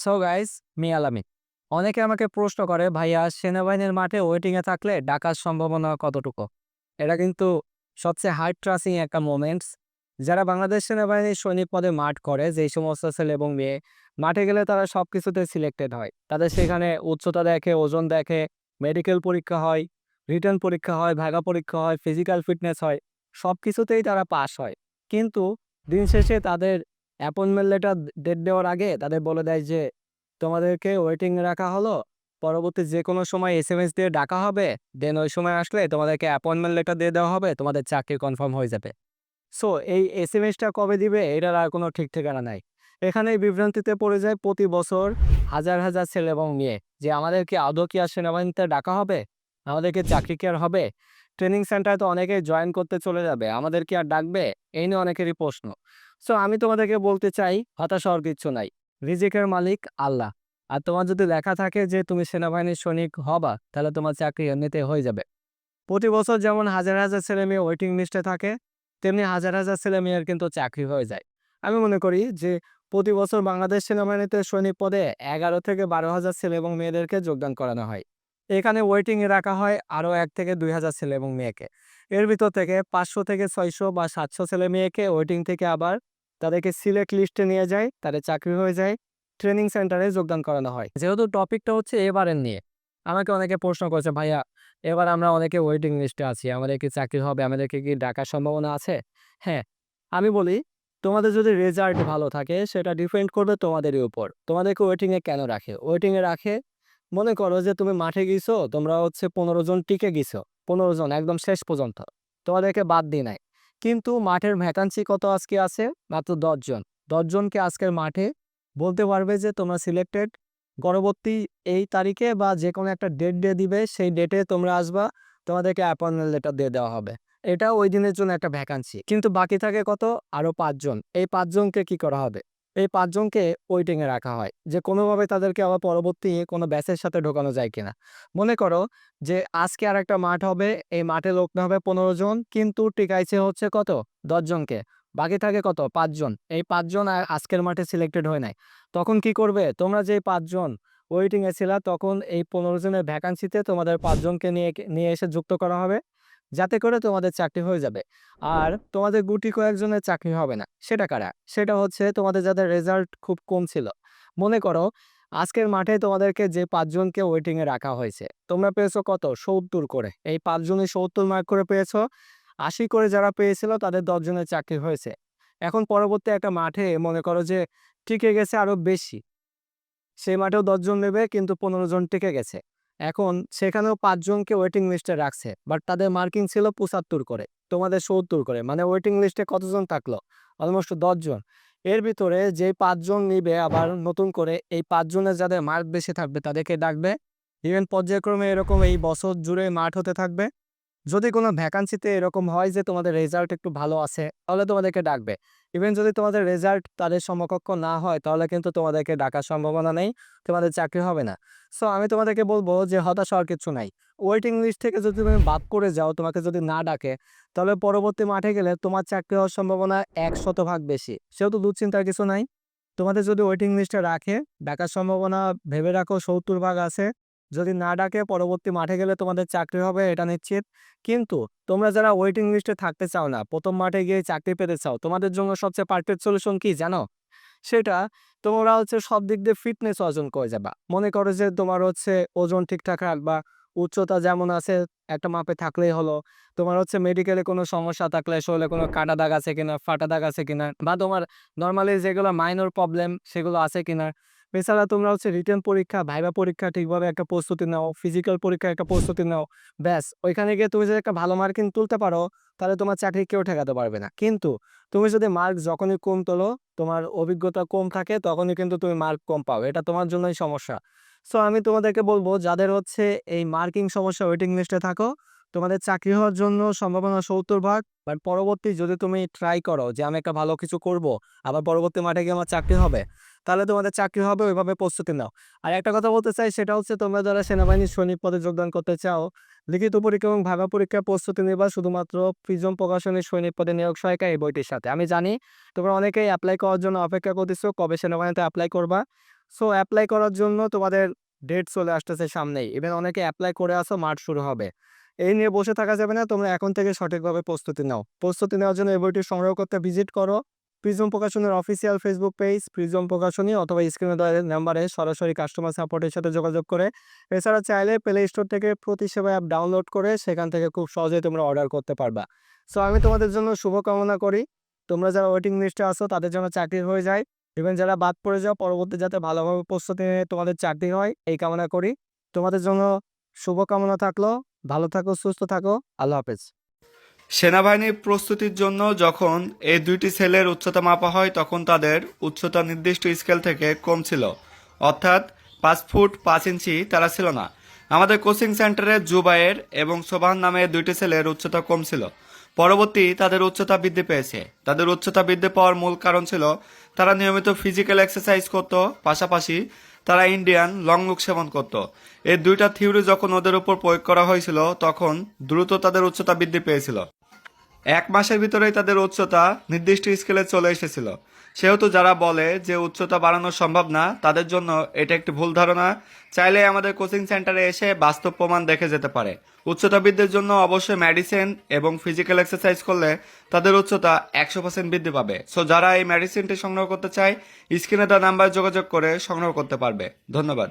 So guys me আলামি অনেকে আমাকে প্রশ্ন করে, ভাইয়া, সেনাবাহিনীর মাঠে ওয়েটিংয়ে থাকলে ডাকার সম্ভাবনা কতটুকু? এটা কিন্তু সবচেয়ে হার্ড ট্রাসিং একটা মোমেন্টস যারা বাংলাদেশ সেনাবাহিনীর সৈনিক পদে মাঠ করে, যেই সমস্ত ছেলে এবং মেয়ে, মাঠে গেলে তারা সব কিছুতে সিলেক্টেড হয়। তাদের সেখানে উচ্চতা দেখে, ওজন দেখে মেডিকেল পরীক্ষা হয় রিটার্ন পরীক্ষা হয়, ভাগা পরীক্ষা হয় ফিজিক্যাল ফিটনেস হয় সব কিছুতেই তারা পাস হয়। কিন্তু দিন শেষে তাদের অ্যাপয়েন্টমেন্ট লেটার ডেট দেওয়ার আগে তাদের বলে দেয় যে, তোমাদেরকে ওয়েটিং রাখা হলো। পরবর্তী যে কোনো সময় এস এম এস দিয়ে ডাকা হবে। দেন ওই সময় আসলে তোমাদেরকে অ্যাপয়েন্টমেন্ট লেটার দিয়ে দেওয়া হবে। তোমাদের চাকরি কনফার্ম হয়ে যাবে। সো এই এস এম এসটা কবে দিবে? এটার আর কোনো ঠিক ঠিকানা নাই। এখানে বিভ্রান্তিতে পড়ে যায় প্রতি বছর হাজার হাজার ছেলে এবং মেয়ে যে, আমাদেরকে আদৌ কি আর সেনাবাহিনীতে ডাকা হবে? আমাদেরকে চাকরি কি আর হবে? ট্রেনিং সেন্টারে তো অনেকেই জয়েন করতে চলে যাবে। আমাদের কি আর ডাকবে? এই নিয়ে অনেকেরই প্রশ্ন। সো আমি তোমাদেরকে বলতে চাই, হতাশ হওয়ার কিচ্ছু নাই। রিজিকের মালিক আল্লাহ। আর তোমার যদি লেখা থাকে যে তুমি সেনাবাহিনীর সৈনিক হবা, তাহলে তোমার চাকরি এমনিতে হয়ে যাবে। প্রতি বছর যেমন হাজার হাজার ছেলে মেয়ে ওয়েটিং লিস্টে থাকে, তেমনি হাজার হাজার ছেলে মেয়ের কিন্তু চাকরি হয়ে যায়। আমি মনে করি যে প্রতি বছর বাংলাদেশ সেনাবাহিনীতে সৈনিক পদে এগারো থেকে বারো হাজার ছেলে এবং মেয়েদেরকে যোগদান করানো হয়। এখানে ওয়েটিংয়ে রাখা হয় আরও এক থেকে দুই হাজার ছেলে এবং মেয়েকে। এর ভিতর থেকে পাঁচশো থেকে ছয়শো বা সাতশো ছেলে মেয়েকে ওয়েটিং থেকে আবার তাদেরকে সিলেক্ট লিস্টে নিয়ে যায়, তাদের চাকরি হয়ে যায় ট্রেনিং সেন্টারে যোগদান করানো হয়। যেহেতু টপিকটা হচ্ছে এবারের নিয়ে, আমাকে অনেকে প্রশ্ন করেছে, ভাইয়া, এবার আমরা অনেকে ওয়েটিং লিস্টে আছি, আমাদের কি চাকরি হবে আমাদেরকে কি ডাকার সম্ভাবনা আছে? হ্যাঁ আমি বলি, তোমাদের যদি রেজাল্ট ভালো থাকে, সেটা ডিপেন্ড করবে তোমাদেরই উপর। তোমাদেরকে ওয়েটিংয়ে কেন রাখে? ওয়েটিংয়ে রাখে, মনে করো যে তুমি মাঠে গেছো, তোমরা হচ্ছে পনেরো জন টিকে গেছো, পনেরো জন, একদম শেষ পর্যন্ত। তোমাদেরকে বাদ দিয়ে নাই। কিন্তু মাঠের ভ্যাকান্সি কত আজকে আছে? মাত্র দশজন দশজনকে আজকের মাঠে বলতে পারবে যে তোমরা সিলেক্টেড পরবর্তী এই তারিখে বা যে কোনো একটা ডেট দিয়ে দিবে, সেই ডেটে তোমরা আসবা। তোমাদেরকে অ্যাপয়েন্টমেন্ট লেটার দিয়ে দেওয়া হবে। এটা ওই দিনের জন্য একটা ভ্যাকান্সি। কিন্তু বাকি থাকে কত? আরও পাঁচজন এই পাঁচজনকে কি করা হবে? এই পাঁচজনকে ওয়েটিংয়ে রাখা হয় যে, কোনোভাবে তাদেরকে আবার পরবর্তী কোনো ব্যাচের সাথে ঢোকানো যায় কিনা। মনে করো যে, আজকে আর একটা মাঠ হবে, এই মাঠে লোক না হবে পনেরো জন, কিন্তু টিকাইছে হচ্ছে কত? দশজনকে বাকি থাকে কত? পাঁচজন এই পাঁচজন আজকের মাঠে সিলেক্টেড হয় নাই। তখন কি করবে? তোমরা যে পাঁচজন ওয়েটিংয়ে ছিলা, তখন এই পনেরো জনের ভ্যাকান্সিতে তোমাদের পাঁচজনকে নিয়ে নিয়ে এসে যুক্ত করা হবে। যাতে করে তোমাদের চাকরি হয়ে যাবে। আর তোমাদের গুটি কয়েকজনের চাকরি হবে না, সেটা কারা? সেটা হচ্ছে তোমাদের যাদের রেজাল্ট খুব কম ছিল। মনে করো, আজকের মাঠে তোমাদেরকে যে পাঁচজনকে ওয়েটিংয়ে রাখা হয়েছে, তোমরা পেয়েছ কত? সত্তর করে। এই পাঁচজনে সত্তর মার্ক করে পেয়েছ, আশি করে যারা পেয়েছিল তাদের দশজনের চাকরি হয়েছে। এখন পরবর্তী একটা মাঠে মনে করো যে টিকে গেছে আরও বেশি। সেই মাঠেও দশজন নেবে, কিন্তু পনেরো জন টিকে গেছে। এখন সেখানেও পাঁচজনকে ওয়েটিং লিস্টে রাখছে বাট তাদের মার্কিং ছিল পঁচাত্তর করে, তোমাদের সত্তর করে মানে ওয়েটিং লিস্টে কতজন থাকল? অলমোস্ট দশজন। এর ভিতরে যে পাঁচজন নিবে আবার নতুন করে, এই পাঁচজনের যাদের মার্ক বেশি থাকবে তাদেরকে ডাকবে। ইভেন পর্যায়ক্রমে এরকম এই বছর জুড়ে মাঠ হতে থাকবে। যদি কোনো ভ্যাকান্সিতে এরকম হয় যে তোমাদের রেজাল্ট একটু ভালো আছে, তাহলে তোমাদেরকে ডাকবে। ইভেন যদি তোমাদের রেজাল্ট তাদের সমকক্ষ না হয়, তাহলে কিন্তু তোমাদেরকে ডাকার সম্ভাবনা নেই, তোমাদের চাকরি হবে না। সো আমি তোমাদেরকে বলব যে হতাশ হওয়ার কিছু নাই। ওয়েটিং লিস্ট থেকে যদি তুমি বাদ করে যাও, তোমাকে যদি না ডাকে, তাহলে পরবর্তী মাঠে গেলে তোমার চাকরি হওয়ার সম্ভাবনা এক শতভাগ বেশি। সেহেতু দুশ্চিন্তার কিছু নাই। তোমাদের যদি ওয়েটিং লিস্টে রাখে, ডাকার সম্ভাবনা ভেবে রাখো, সত্তর ভাগ আছে। যদি না ডাকে পরবর্তী মাঠে গেলে তোমাদের চাকরি হবে, এটা নিশ্চিত। কিন্তু তোমরা যারা ওয়েটিং লিস্টে থাকতে চাও না, প্রথম মাঠে গিয়ে চাকরি পেতে চাও, তোমাদের জন্য সবচেয়ে পারফেক্ট সলিউশন কি জানো? সেটা তোমরা হচ্ছে সব দিক দিয়ে ফিটনেস অর্জন করে যাবা। মনে করো যে তোমার হচ্ছে ওজন ঠিকঠাক রাখবা উচ্চতা যেমন আছে, একটা মাপে থাকলেই হলো। তোমার হচ্ছে মেডিকেলে কোনো সমস্যা থাকলে শরীরে কোনো কাটা দাগ আছে কিনা, ফাটা দাগ আছে কিনা, বা তোমার নর্মালি যেগুলো মাইনর প্রবলেম সেগুলো আছে কিনা এছাড়া তোমরা হচ্ছে রিটার্ন পরীক্ষা ভাইবা পরীক্ষা ঠিকভাবে একটা প্রস্তুতি নাও ফিজিক্যাল পরীক্ষা একটা প্রস্তুতি নাও, ব্যাস। ওইখানে গিয়ে তুমি যদি একটা ভালো মার্কিং তুলতে পারো, তাহলে তোমার চাকরি কেউ ঠেকাতে পারবে না। কিন্তু তুমি যদি মার্ক যখনই কম তোলো, তোমার অভিজ্ঞতা কম থাকে, তখনই কিন্তু তুমি মার্ক কম পাও এটা তোমার জন্যই সমস্যা। সো আমি তোমাদেরকে বলব, যাদের হচ্ছে এই মার্কিং সমস্যা ওয়েটিং লিস্টে থাকো তোমাদের চাকরি হওয়ার জন্য সম্ভাবনা সত্তর ভাগ। বাট পরবর্তী যদি তুমি ট্রাই করো যে আমি একটা ভালো কিছু করব, আবার পরবর্তী মাঠে গিয়ে আমার চাকরি হবে, তাহলে তোমাদের চাকরি হবে ওইভাবে প্রস্তুতি নাও। আর একটা কথা বলতে চাই, সেটা হচ্ছে তোমরা যারা সেনাবাহিনীর সৈনিক পদে যোগদান করতে চাও, লিখিত পরীক্ষা এবং ভাগা পরীক্ষার প্রস্তুতি নেবা শুধুমাত্র প্রিজম প্রকাশনের সৈনিক পদে নিয়োগ সহায়িকা এই বইটির সাথে। আমি জানি তোমরা অনেকেই অ্যাপ্লাই করার জন্য অপেক্ষা করতেছো, কবে সেনাবাহিনীতে অ্যাপ্লাই করবা। সো অ্যাপ্লাই করার জন্য তোমাদের ডেট চলে আসতেছে সামনেই। ইভেন অনেকে অ্যাপ্লাই করে আসো মার্চ শুরু হবে। এই নিয়ে বসে থাকা যাবে না। তোমরা এখন থেকে সঠিকভাবে প্রস্তুতি নাও। প্রস্তুতি নেওয়ার জন্য এই বইটি সংগ্রহ করতে ভিজিট করো। Prism প্রকাশনের official Facebook page, Prism Prokashoni অথবা স্ক্রিনে দেওয়া নাম্বারে সরাসরি কাস্টমার সাপোর্টের সাথে যোগাযোগ করে। এছাড়া চাইলে প্লে স্টোর থেকে প্রতিসেবা অ্যাপ ডাউনলোড করে সেখান থেকে খুব সহজেই তোমরা অর্ডার করতে পারবা। সো আমি তোমাদের জন্য শুভকামনা করি। তোমরা যারা ওয়েটিং লিস্টে আসো তাদের জন্য চাকরি হয়ে যায়। ইভেন যারা বাদ পড়ে যাও, পরবর্তী যাতে ভালোভাবে প্রস্তুতি নিয়ে তোমাদের চাকরি হয়, এই কামনা করি। তোমাদের জন্য শুভকামনা থাকল। ভালো থাকো, সুস্থ থাকো, আল্লাহ হাফেজ। সেনাবাহিনীর প্রস্তুতির জন্য যখন এই দুইটি সেলের উচ্চতা মাপা হয়, তখন তাদের উচ্চতা নির্দিষ্ট স্কেল থেকে কম ছিল। অর্থাৎ পাঁচ ফুট পাঁচ ইঞ্চি তারা ছিল না। আমাদের কোচিং সেন্টারে জুবায়ের এবং সোবান নামে দুইটি সেলের উচ্চতা কম ছিল। পরবর্তী তাদের উচ্চতা বৃদ্ধি পেয়েছে। তাদের উচ্চতা বৃদ্ধি পাওয়ার মূল কারণ ছিল তারা নিয়মিত ফিজিক্যাল এক্সারসাইজ করত, পাশাপাশি তারা ইন্ডিয়ান লং লুক সেবন করত। এই দুইটা থিওরি যখন ওদের উপর প্রয়োগ করা হয়েছিল, তখন দ্রুত তাদের উচ্চতা বৃদ্ধি পেয়েছিল। এক মাসের ভিতরেই তাদের উচ্চতা নির্দিষ্ট স্কেলে চলে এসেছিল। সেহেতু যারা বলে যে উচ্চতা বাড়ানো সম্ভব না, তাদের জন্য এটা একটি ভুল ধারণা। চাইলে আমাদের কোচিং সেন্টারে এসে বাস্তব প্রমাণ দেখে যেতে পারে। উচ্চতা বৃদ্ধির জন্য অবশ্যই মেডিসিন এবং ফিজিক্যাল এক্সারসাইজ করলে তাদের উচ্চতা একশো পার্সেন্ট বৃদ্ধি পাবে। সো যারা এই মেডিসিনটি সংগ্রহ করতে চায়, স্ক্রিনে তার নাম্বার যোগাযোগ করে সংগ্রহ করতে পারবে। ধন্যবাদ।